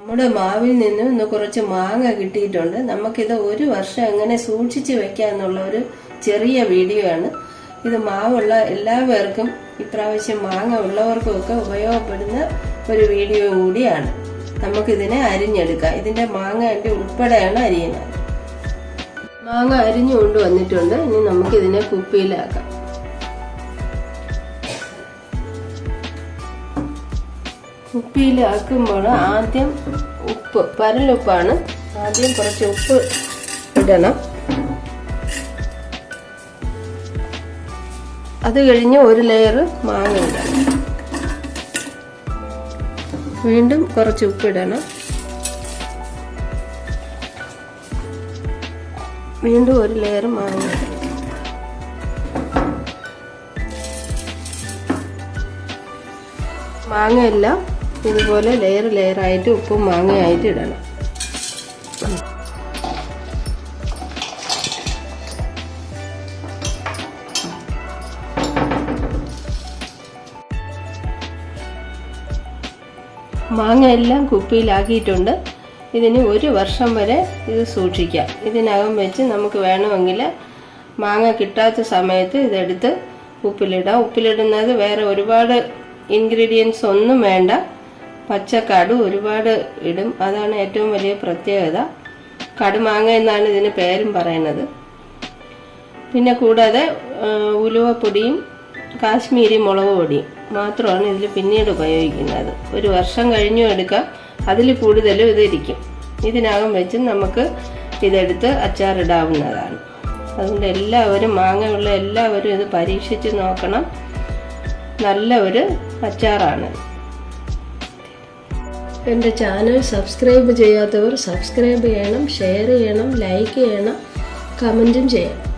നമ്മുടെ മാവിൽ നിന്ന് ഇന്ന് കുറച്ച് മാങ്ങ കിട്ടിയിട്ടുണ്ട്. നമുക്കിത് ഒരു വർഷം എങ്ങനെ സൂക്ഷിച്ചു വെക്കാന്നുള്ള ഒരു ചെറിയ വീഡിയോ ആണ്. ഇത് മാവുള്ള എല്ലാവർക്കും ഇപ്രാവശ്യം മാങ്ങ ഉള്ളവർക്കും ഒക്കെ ഉപയോഗപ്പെടുന്ന ഒരു വീഡിയോ കൂടിയാണ്. നമുക്കിതിനെ അരിഞ്ഞെടുക്കാം. ഇതിന്റെ മാങ്ങ എന്റെ ഉൾപ്പെടെയാണ് അരിയുന്നത്. മാങ്ങ അരിഞ്ഞു കൊണ്ടുവന്നിട്ടുണ്ട് ഇനി നമുക്കിതിനെ കുപ്പിയിലാക്കാം. കുപ്പിയിലാക്കുമ്പോൾ ആദ്യം ഉപ്പ് പരലുപ്പാണ്. ആദ്യം കുറച്ച് ഉപ്പ് ഇടണം. അത് കഴിഞ്ഞ് ഒരു ലെയർ മാങ്ങ ഇടണം. വീണ്ടും കുറച്ച് ഉപ്പ് ഇടണം. വീണ്ടും ഒരു ലെയർ മാങ്ങ മാങ്ങയെല്ലാം ഇതുപോലെ ലെയർ ലെയറായിട്ട് ഉപ്പും മാങ്ങയായിട്ട് ഇടണം. മാങ്ങ എല്ലാം കുപ്പിയിലാക്കിയിട്ടുണ്ട്. ഇതിന് ഒരു വർഷം വരെ ഇത് സൂക്ഷിക്കാം. ഇതിനകം വെച്ച് നമുക്ക് വേണമെങ്കിൽ മാങ്ങ കിട്ടാത്ത സമയത്ത് ഇതെടുത്ത് ഉപ്പിലിടാം. ഉപ്പിലിടുന്നത് വേറെ ഒരുപാട് ഇൻഗ്രീഡിയൻസ് ഒന്നും വേണ്ട. പച്ചക്കടു ഒരുപാട് ഇടും. അതാണ് ഏറ്റവും വലിയ പ്രത്യേകത. കടുമാങ്ങ എന്നാണ് ഇതിന് പേരും പറയുന്നത്. പിന്നെ കൂടാതെ ഉലുവപ്പൊടിയും കാശ്മീരി മുളക് പൊടിയും മാത്രമാണ് ഇതിൽ പിന്നീട് ഉപയോഗിക്കുന്നത്. ഒരു വർഷം കഴിഞ്ഞു എടുക്കാം. അതിൽ കൂടുതലും ഇതിരിക്കും. ഇതിനകം വെച്ച് നമുക്ക് ഇതെടുത്ത് അച്ചാറിടാവുന്നതാണ്. അതുകൊണ്ട് എല്ലാവരും മാങ്ങയുള്ള എല്ലാവരും ഇത് പരീക്ഷിച്ച് നോക്കണം. നല്ല ഒരു അച്ചാറാണ്. എന്റെ ചാനൽ സബ്സ്ക്രൈബ് ചെയ്യാത്തവർ സബ്സ്ക്രൈബ് ചെയ്യണം ഷെയർ ചെയ്യണം ലൈക്ക് ചെയ്യണം കമന്റും ചെയ്യണം.